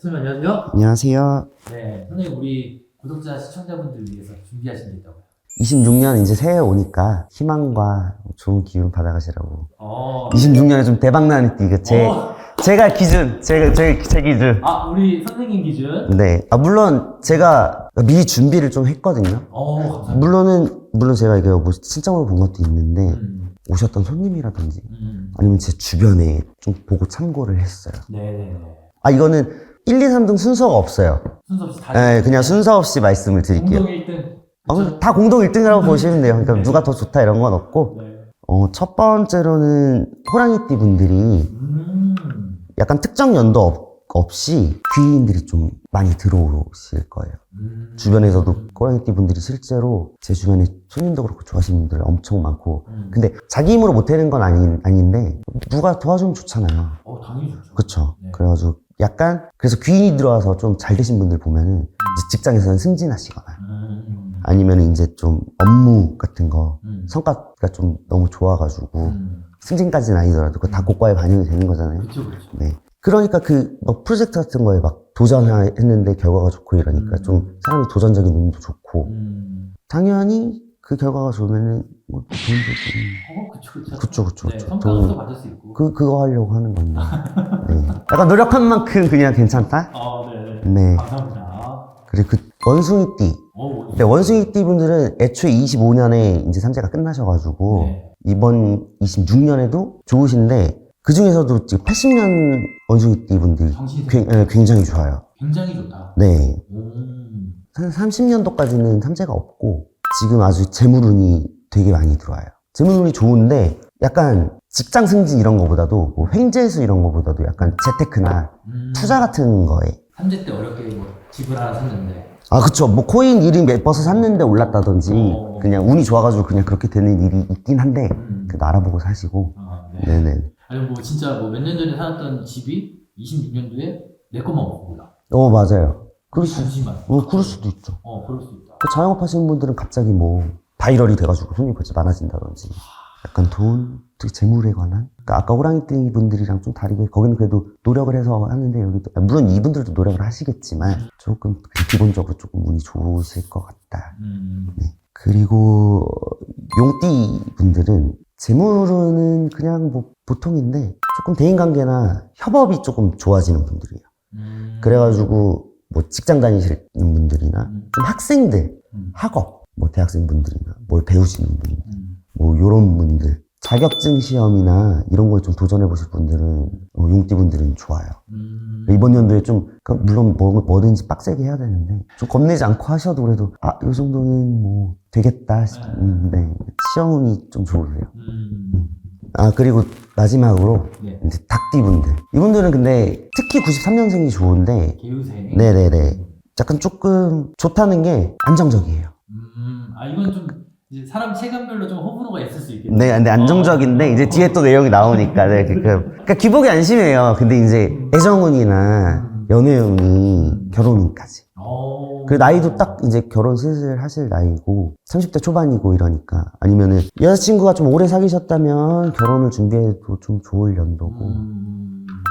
선생님 안녕하세요. 안녕하세요. 네, 선생님 우리 구독자 시청자분들 위해서 준비하신 게 있다고요. 26년 이제 새해 오니까 희망과 좋은 기운 받아가시라고. 어. 26년에 좀 대박나는 띠, 이거 제, 어. 제가 기준, 제가, 제, 제 기준. 아 우리 선생님 기준. 네. 아, 물론 제가 미리 준비를 좀 했거든요. 어 감사합니다. 물론은, 물론 제가 이게 뭐 신청으로 본 것도 있는데, 음, 오셨던 손님이라든지, 음. 아니면 제 주변에 좀 보고 참고를 했어요. 네네네. 아, 이거는 1, 2, 3등 순서가 없어요. 순서 없이 다. 네, 그냥 순서 없이 말씀을 드릴게요. 공동 1등. 아, 근데 다 공동 1등이라고 보시면 돼요. 그러니까 누가 더 좋다 이런 건 없고, 네. 어, 첫 번째로는 호랑이띠 분들이 음. 약간 특정 연도 없, 없이 귀인들이 좀 많이 들어오실 거예요. 음. 주변에서도 호랑이띠 분들이 실제로 제 주변에 손님도 그렇고 좋아하시는 분들 엄청 많고 음. 근데 자기 힘으로 못하는 건 아닌, 아닌데 누가 도와주면 좋잖아요. 어 당연히 좋죠. 그쵸? 네. 그래가지고 약간 그래서 귀인이 들어와서 좀 잘 되신 분들 보면은 직장에서는 승진하시거나 음. 아니면 이제 좀 업무 같은 거 음. 성과가 좀 너무 좋아가지고 음. 승진까지는 아니더라도 그거 다 고과에 반영이 되는 거잖아요. 그렇죠 그렇죠. 네. 그러니까 그 뭐 프로젝트 같은 거에 막 도전했는데 결과가 좋고 이러니까 음. 좀 사람이 도전적인 눈도 좋고 음. 당연히 그 결과가 좋으면은 뭐 돈도 어 그쵸 그쵸. 좀 그쵸 그쵸 네, 그쵸 성과도 돈 받을 수 있고. 그 그거 하려고 하는 건데 네. 약간 노력한 만큼 그냥 괜찮다 아 네네. 네 감사합니다. 그리고 그 원숭이띠 어. 근데 원숭이띠 분들은 애초에 25년에 이제 삼재가 끝나셔가지고 네. 이번 26년에도 좋으신데 그 중에서도 지금 80년 원숭이띠 분들이 정신이 굉- 예, 굉장히 좋아요. 굉장히 좋다. 네. 음. 한 30년도까지는 삼재가 없고 지금 아주 재물운이 되게 많이 들어와요. 재물운이 좋은데 약간 직장 승진 이런 거보다도 뭐 횡재수 이런 거보다도 약간 재테크나 음. 투자 같은 거에 삼재 때 어렵게 뭐 집을 하나 샀는데 아 그쵸 뭐 코인 이름 예뻐서 샀는데 올랐다든지 어. 그냥 운이 좋아가지고 그냥 그렇게 되는 일이 있긴 한데 음. 그래도 알아보고 사시고 아, 네. 네네 아니 뭐 진짜 뭐 몇 년 전에 살았던 집이 26년도에 내 것만 먹고 몰라. 어 맞아요 그럴 수 잠시만. 어 그럴 수도 있죠 어 그럴 수 있다. 그 자영업 하시는 분들은 갑자기 뭐 바이럴이 돼가지고 손님이 벌써 많아진다든지 약간 돈, 특히 재물에 관한 그러니까 아까 호랑이띠 분들이랑 좀 다르게 거기는 그래도 노력을 해서 하는데 여기도 아, 물론 이분들도 노력을 하시겠지만 조금 기본적으로 조금 운이 좋으실 것 같다 음. 그리고 용띠 분들은 재물은 그냥 뭐 보통인데 조금 대인관계나 협업이 조금 좋아지는 분들이에요 음. 그래가지고 뭐 직장 다니시는 분들이나 음. 좀 학생들 음. 학업, 뭐 대학생 분들이나 뭘 배우시는 분, 음. 뭐 요런 분들 자격증 시험이나 이런 거에 좀 도전해 보실 분들은 어, 용띠 분들은 좋아요. 음. 이번 연도에 좀 그러니까 물론 뭐, 뭐든지 빡세게 해야 되는데 좀 겁내지 않고 하셔도 그래도 아요 정도는 뭐 되겠다. 싶- 음, 네 시험운이 좀 좋으세요. 음. 아 그리고 마지막으로 네. 이제 닭띠 분들 이분들은 근데 특히 93년생이 좋은데 개우생. 네네네 약간 조금 좋다는 게 안정적이에요. 음. 아 이건 좀 이제 사람 체감별로 좀 호불호가 있을 수 있겠네. 네, 근데 안정적인데 어. 이제 뒤에 또 내용이 나오니까 네, 그, 그, 그러니까 기복이 안심해요. 근데 이제 애정운이나 연애운이 결혼운까지. 어. 그 나이도 딱 이제 결혼 슬슬 하실 나이고 30대 초반이고 이러니까 아니면은 여자친구가 좀 오래 사귀셨다면 결혼을 준비해도 좀 좋을 연도고 음.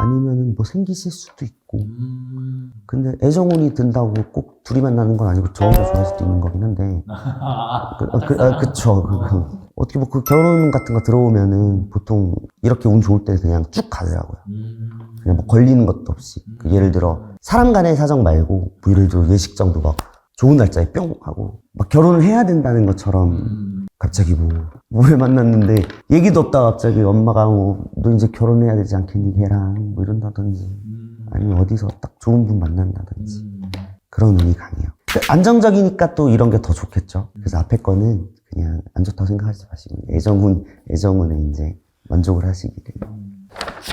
아니면은 뭐 생기실 수도 있고 음. 근데 애정운이 든다고 꼭 둘이 만나는 건 아니고 저 혼자 좋아할 수도 있는 거긴 한데 아, 그, 어, 그, 아, 그쵸. 그, 그, 어떻게 뭐 그 결혼 같은 거 들어오면은 보통 이렇게 운 좋을 때 그냥 쭉 가더라고요. 음. 그냥 뭐 걸리는 것도 없이. 그 예를 들어 사람 간의 사정 말고 뭐 예를 들어 예식장도 막 좋은 날짜에 뿅 하고 막 결혼을 해야 된다는 것처럼 음. 갑자기 뭐 뭐를 만났는데 얘기도 없다 갑자기 엄마가 뭐 너 이제 결혼해야 되지 않겠니 걔랑 뭐 이런다든지 음. 아니면 어디서 딱 좋은 분 만난다든지 음. 그런 운이 강해요. 그 안정적이니까 또 이런 게 더 좋겠죠. 그래서 앞에 거는 그냥 안 좋다고 생각하지 마시고 애정운 애정운에 이제 만족을 하시기를. 음.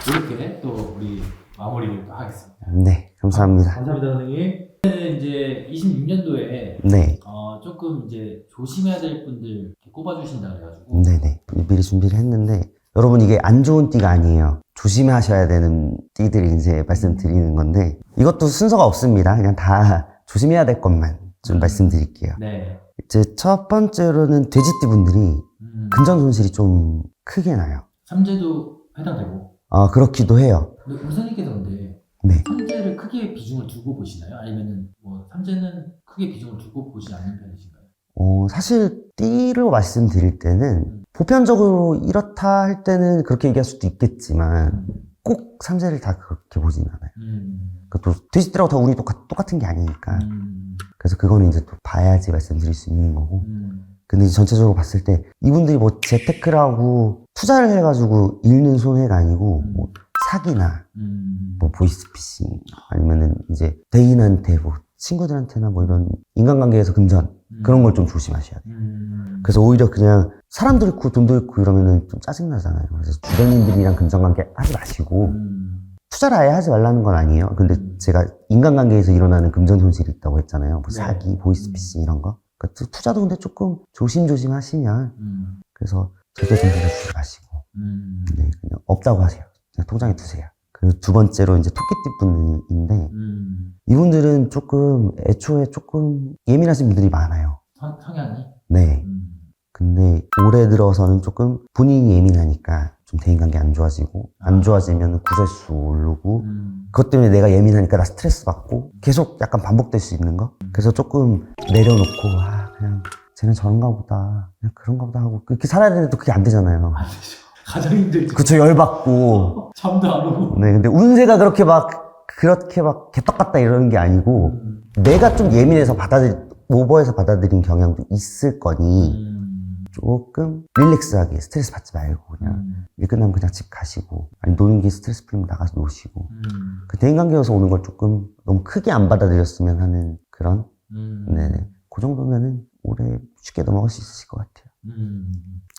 이렇게 또 우리 마무리를 또 하겠습니다. 네, 감사합니다. 감사합니다, 선생님. 이제 26년도에 네, 어, 조금 이제 조심해야 될 분들 꼽아주신다 그래가지고 네네. 미리 준비를 했는데 여러분 이게 안 좋은 띠가 아니에요. 조심하셔야 되는 띠들이 이제 말씀드리는 건데 이것도 순서가 없습니다. 그냥 다 조심해야 될 것만 좀 말씀드릴게요. 네. 이제 첫 번째로는 돼지띠 분들이 음. 금전 손실이 좀 크게 나요. 삼재도 해당되고 아 그렇기도 해요. 근데 우선님께서 근데 네. 삼재를 크게 비중을 두고 보시나요? 아니면 은 뭐 삼재는 크게 비중을 두고 보지 않는 편이신가요? 어, 사실 띠로 말씀드릴 때는 보편적으로 이렇다 할 때는 그렇게 얘기할 수도 있겠지만 꼭 삼재를 다 그렇게 보진 않아요. 음. 그또 돼지띠라고 다 운이 똑같, 똑같은 게 아니니까 음. 그래서 그거는 이제 또 봐야지 말씀드릴 수 있는 거고 음. 근데 이제 전체적으로 봤을 때 이분들이 뭐 재테크라고 투자를 해가지고 잃는 손해가 아니고 뭐 사기나 음. 뭐 보이스피싱 아니면은 이제 대인한테 뭐 친구들한테나 뭐 이런 인간관계에서 금전 그런 걸 좀 조심하셔야 돼요. 음. 그래서 오히려 그냥 사람도 있고 돈도 있고 이러면은 좀 짜증나잖아요. 그래서 주변인들이랑 금전관계 하지 마시고 음. 투자를 아예 하지 말라는 건 아니에요. 근데 제가 인간관계에서 일어나는 금전 손실이 있다고 했잖아요. 뭐 네. 사기, 보이스피싱 이런 거. 그러니까 투- 투자도 근데 조금 조심조심 하시면 음. 그래서 절대 돈 빌려주지 마시고 음. 네, 그냥 없다고 하세요. 그냥 통장에 두세요. 그리고 두 번째로 이제 토끼띠 분들인데 음. 이분들은 조금 애초에 조금 예민하신 분들이 많아요. 성, 성향이? 네. 음. 근데 올해 들어서는 조금 본인이 예민하니까 좀 대인관계 안 좋아지고 안 좋아지면 구설수 오르고 음. 그것 때문에 내가 예민하니까 나 스트레스 받고 계속 약간 반복될 수 있는 거 그래서 조금 내려놓고 아 그냥 쟤는 저런가 보다 그냥 그런가 보다 하고 그렇게 살아야 되는데 또 그게 안 되잖아요 안 되죠. 가장 힘들죠. 그쵸 열받고 잠도 안 오고. 네 근데 운세가 그렇게 막 그렇게 막 개떡 같다 이러는 게 아니고 음. 내가 좀 예민해서 받아들이 오버해서 받아들인 경향도 있을 거니 음. 조금 릴렉스하게 스트레스 받지 말고 그냥 음. 일 끝나면 그냥 집 가시고 아니 노는 게 스트레스 풀리면 나가서 노시고 음. 그 대인관계에서 오는 걸 조금 너무 크게 안 받아들였으면 하는 그런 음. 네네 그 정도면은 올해 쉽게 넘어갈 수 있으실 것 같아요 음.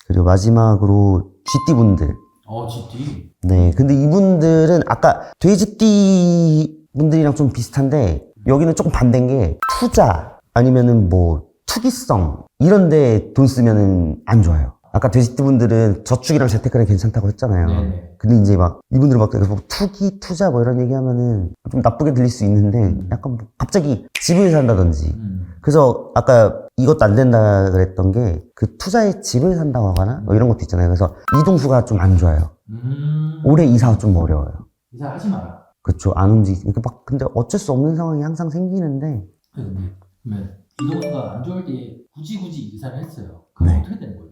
그리고 마지막으로 쥐띠 분들 어, GT. 네 근데 이분들은 아까 돼지띠 분들이랑 좀 비슷한데 여기는 조금 반대인 게 투자 아니면은 뭐 투기성 이런 데 돈 쓰면은 안 좋아요 아까 돼지띠 분들은 저축이랑 재테크는 괜찮다고 했잖아요 네. 근데 이제 막 이분들은 막뭐 투기 투자 뭐 이런 얘기 하면은 좀 나쁘게 들릴 수 있는데 약간 뭐 갑자기 집을 산다든지 음. 그래서 아까 이것도 안 된다 그랬던 게 그 투자에 집을 산다고 하거나 뭐 이런 것도 있잖아요 그래서 이동수가 좀 안 좋아요 음. 올해 이사가 좀 어려워요 이사 하지 마라. 그쵸 안 움직이 이게 막 근데 어쩔 수 없는 상황이 항상 생기는데 그러면 이동수가 안 좋을 때 굳이 굳이 이사를 했어요. 그럼 네. 어떻게 되는 거예요?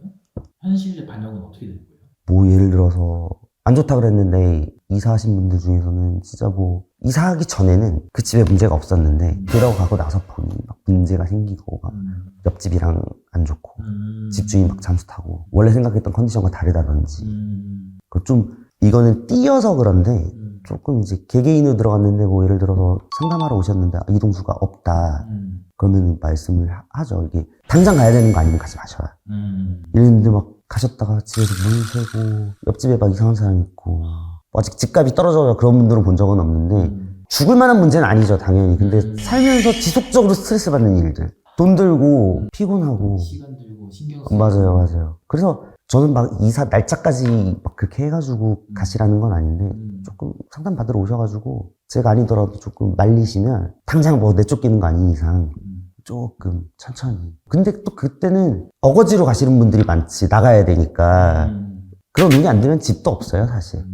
현실의 반영은 어떻게 되는 거예요? 뭐 예를 들어서 안 좋다 그랬는데 이사하신 분들 중에서는 진짜 뭐 이사하기 전에는 그 집에 문제가 없었는데 들어가고 나서 보니 막 문제가 생기고 막 음. 옆집이랑 안 좋고 음. 집주인 막 잠수 타고 원래 생각했던 컨디션과 다르다든지 음. 그좀 이거는 띄어서 그런데 음. 조금 이제 개개인으로 들어갔는데 뭐 예를 들어서 상담하러 오셨는데 아, 이동수가 없다 음. 그러면 말씀을 하- 하죠 이게 당장 가야 되는 거 아니면 가지 마셔라 음. 이랬는데 막 가셨다가 집에서 물 새고 옆집에 막 이상한 사람 있고 뭐 아직 집값이 떨어져서 그런 분들은 본 적은 없는데 음. 죽을 만한 문제는 아니죠 당연히 근데 음. 살면서 지속적으로 스트레스 받는 일들 돈 들고 피곤하고 시간 들고 신경 쓰고 맞아요, 맞아요. 그래서 저는 막 이사 날짜까지 막 그렇게 해가지고 음. 가시라는 건 아닌데 음. 조금 상담 받으러 오셔가지고 제가 아니더라도 조금 말리시면 당장 뭐 내쫓기는 거 아닌 이상 음. 조금 천천히. 근데 또 그때는 어거지로 가시는 분들이 많지 나가야 되니까 음. 그런 돈이 안 되면 집도 없어요 사실.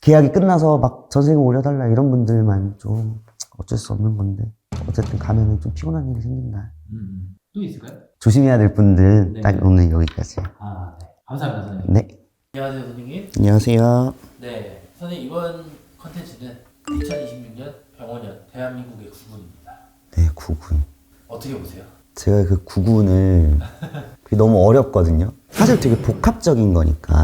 음. 계약이 끝나서 막 전세금 올려달라 이런 분들만 좀 어쩔 수 없는 건데 어쨌든 가면은 좀 피곤한 일이 생긴다. 음. 또 있을까요? 조심해야 될 분들은 네. 딱 오늘 여기까지. 아, 네. 감사합니다, 선생님. 네. 안녕하세요, 선생님. 안녕하세요. 네, 선생님 이번 컨텐츠는 2026년 병원년 대한민국의 구분입니다. 네, 구군. 어떻게 보세요? 제가 그 구군을 그게 너무 어렵거든요. 사실 되게 복합적인 거니까.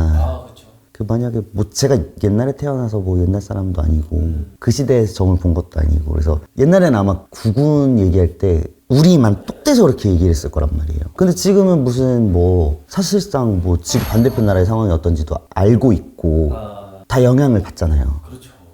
그 만약에 뭐 제가 옛날에 태어나서 뭐 옛날 사람도 아니고 그 시대에서 점을 본 것도 아니고 그래서 옛날에는 아마 구군 얘기할 때 우리만 똑대서 그렇게 얘기를 했을 거란 말이에요. 근데 지금은 무슨 뭐 사실상 뭐 지금 반대편 나라의 상황이 어떤지도 알고 있고 아, 다 영향을 받잖아요.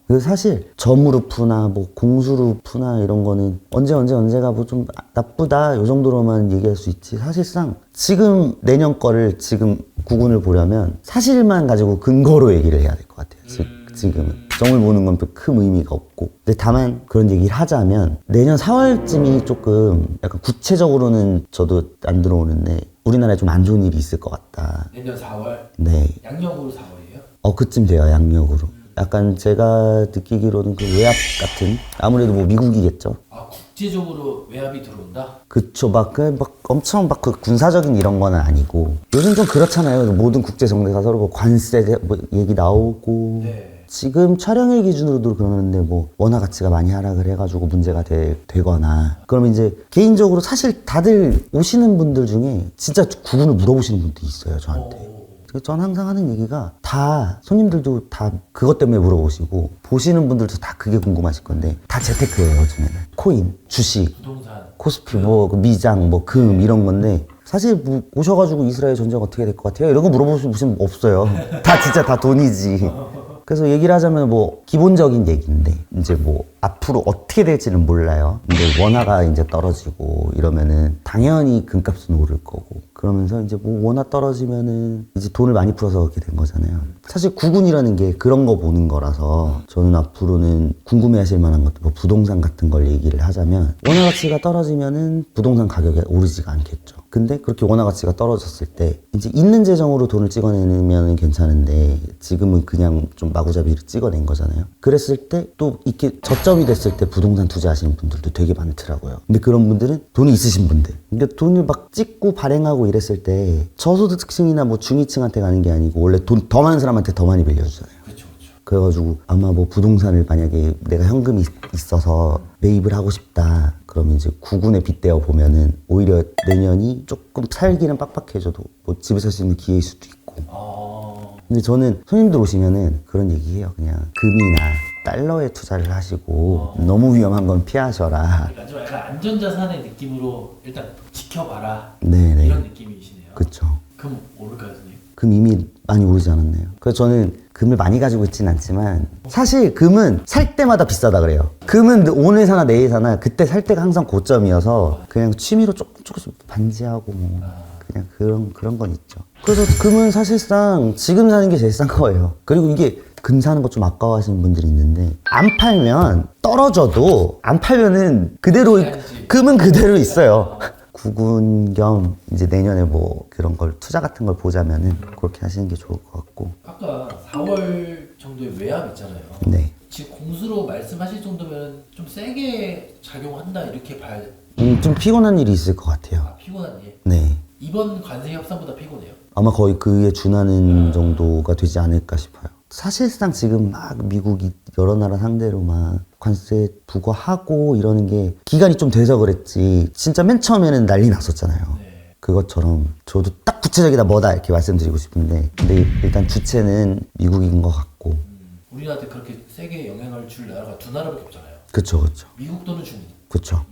그래서 사실 점루프나 뭐 공수루프나 이런 거는 언제 언제 언제가 뭐 좀 나쁘다 요 정도로만 얘기할 수 있지 사실상 지금 내년 거를 지금 구군을 보려면 사실만 가지고 근거로 얘기를 해야 될 것 같아요. 지, 지금은. 점을 보는 건큰 의미가 없고. 근데 다만 그런 얘기를 하자면 내년 4월쯤이 조금 약간 구체적으로는 저도 안 들어오는데 우리나라에 좀 안 좋은 일이 있을 것 같다. 내년 4월? 네. 양력으로 4월이에요? 어, 그쯤 돼요, 양력으로. 약간 제가 느끼기로는 그 외압 같은? 아무래도 뭐 미국이겠죠. 아 국제적으로 외압이 들어온다? 그쵸, 막, 그, 막 엄청 막 그 군사적인 이런 거는 아니고 요즘 좀 그렇잖아요. 모든 국제 정세가 서로 뭐 관세 뭐 얘기 나오고 네. 지금 촬영일 기준으로도 그러는데 뭐 원화 가치가 많이 하락을 해가지고 문제가 되, 되거나 그러면 이제 개인적으로 사실 다들 오시는 분들 중에 진짜 구분을 물어보시는 분도 있어요 저한테. 오. 그전 항상 하는 얘기가 다 손님들도 다 그것 때문에 물어보시고 보시는 분들도 다 그게 궁금하실 건데 다 재테크예요 요즘에는 코인, 주식, 부동산 코스피, 뭐그 미장, 뭐 금 이런 건데 사실 뭐 오셔가지고 이스라엘 전쟁 어떻게 될 것 같아요? 이런 거 물어보시면 없어요. 다 진짜 다 돈이지. 그래서 얘기를 하자면 뭐 기본적인 얘기인데 이제 뭐 앞으로 어떻게 될지는 몰라요. 근데 원화가 이제 떨어지고 이러면은 당연히 금값은 오를 거고 그러면서 이제 뭐 원화 떨어지면은 이제 돈을 많이 풀어서 그렇게 된 거잖아요. 사실 구군이라는 게 그런 거 보는 거라서 저는 앞으로는 궁금해하실 만한 것도 뭐 부동산 같은 걸 얘기를 하자면 원화 가치가 떨어지면은 부동산 가격이 오르지가 않겠죠. 근데 그렇게 원화 가치가 떨어졌을 때 이제 있는 재정으로 돈을 찍어내면 괜찮은데 지금은 그냥 좀 마구잡이로 찍어낸 거잖아요. 그랬을 때 또 이렇게 저점이 됐을 때 부동산 투자하시는 분들도 되게 많더라고요. 근데 그런 분들은 돈이 있으신 분들. 근데 돈을 막 찍고 발행하고 이랬을 때 저소득층이나 뭐 중위층한테 가는 게 아니고 원래 돈 더 많은 사람한테 더 많이 빌려주잖아요. 그렇죠 그렇죠. 그래가지고 아마 뭐 부동산을 만약에 내가 현금이 있- 있어서 매입을 하고 싶다 그러면 이제 구군에 빗대어 보면은 오히려 내년이 조금 살기는 빡빡해져도 뭐 집에 살 수 있는 기회일 수도 있고. 아. 근데 저는 손님들 오시면은 그런 얘기해요. 그냥 금이나 달러에 투자를 하시고 너무 위험한 건 피하셔라. 그러니까 좀 약간 안전자산의 느낌으로 일단 지켜봐라. 네네. 이런 느낌이시네요. 그쵸 그럼 오를까요 선생님? 금 이미 많이 오르지 않았나요? 그래서 저는 금을 많이 가지고 있진 않지만 사실 금은 살 때마다 비싸다 그래요. 금은 오늘 사나 내일 사나 그때 살 때가 항상 고점이어서 그냥 취미로 조금 조금씩 반지하고 뭐 그냥 그런 그런 건 있죠. 그래서 금은 사실상 지금 사는 게 제일 싼 거예요. 그리고 이게 금 사는 거좀 아까워하시는 분들이 있는데 안 팔면 떨어져도 안 팔면은 그대로 사야지. 금은 그대로 있어요. 구군 겸 이제 내년에 뭐 그런 걸 투자 같은 걸 보자면은 그렇게 하시는 게 좋을 것 같고. 아까 4월 정도의 외압 있잖아요. 네. 지금 공수로 말씀하실 정도면 좀 세게 작용한다 이렇게 봐야 음, 좀 피곤한 일이 있을 것 같아요. 아, 피곤한 일. 네. 이번 관세 협상보다 피곤해요. 아마 거의 그에 준하는 정도가 되지 않을까 싶어요. 사실상 지금 막 미국이 여러 나라 상대로 막 관세 부과하고 이러는 게 기간이 좀 돼서 그랬지. 진짜 맨 처음에는 난리 났었잖아요. 네. 그것처럼 저도 딱 구체적이다 뭐다 이렇게 말씀드리고 싶은데 근데 일단 주체는 미국인 것 같고 음, 우리나라한테 그렇게 세게 영향을 줄 나라가 두 나라밖에 없잖아요. 그쵸 그쵸 미국 또는 중국. 그쵸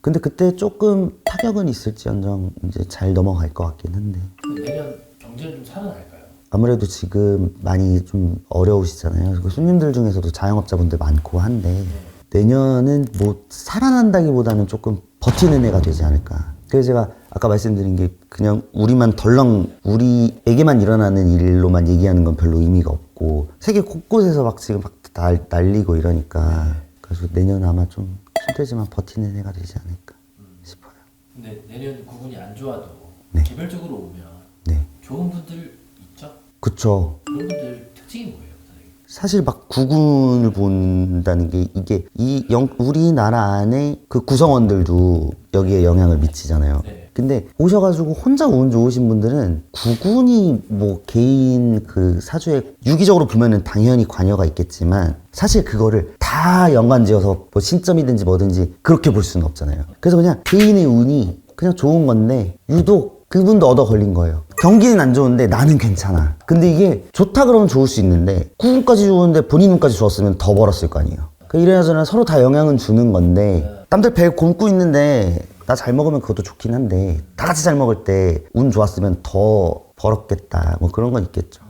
근데 그때 조금 타격은 있을지언정 이제 잘 넘어갈 것 같긴 한데 내년 경제는 좀 살아날까요? 아무래도 지금 많이 좀 어려우시잖아요. 그리고 손님들 중에서도 자영업자분들 많고 한데 내년은 뭐 살아난다기보다는 조금 버티는 해가 되지 않을까. 그래서 제가 아까 말씀드린 게 그냥 우리만 덜렁 우리에게만 일어나는 일로만 얘기하는 건 별로 의미가 없고 세계 곳곳에서 막 지금 막 날, 날리고 이러니까 그래서 내년 아마 좀 힘들지만 버티는 해가 되지 않을까 싶어요. 근데 내년 구분이 안 좋아도 네. 개별적으로 오면 네, 좋은 분들? 그쵸. 그런 분들 특징이 뭐예요? 사실 막 구군을 본다는 게 이게 이 영, 우리나라 안에 그 구성원들도 여기에 영향을 미치잖아요. 네. 근데 오셔가지고 혼자 운 좋으신 분들은 구군이 뭐 개인 그 사주에 유기적으로 보면은 당연히 관여가 있겠지만 사실 그거를 다 연관지어서 뭐 신점이든지 뭐든지 그렇게 볼 수는 없잖아요. 그래서 그냥 개인의 운이 그냥 좋은 건데 유독 그분도 얻어 걸린 거예요. 경기는 안 좋은데 나는 괜찮아. 근데 이게 좋다 그러면 좋을 수 있는데 구분까지 좋은데 본인 운까지 좋았으면 더 벌었을 거 아니에요. 그 이래저래 서로 다 영향은 주는 건데 남들 배 굶고 있는데 나 잘 먹으면 그것도 좋긴 한데 다 같이 잘 먹을 때 운 좋았으면 더 벌었겠다. 뭐 그런 건 있겠죠.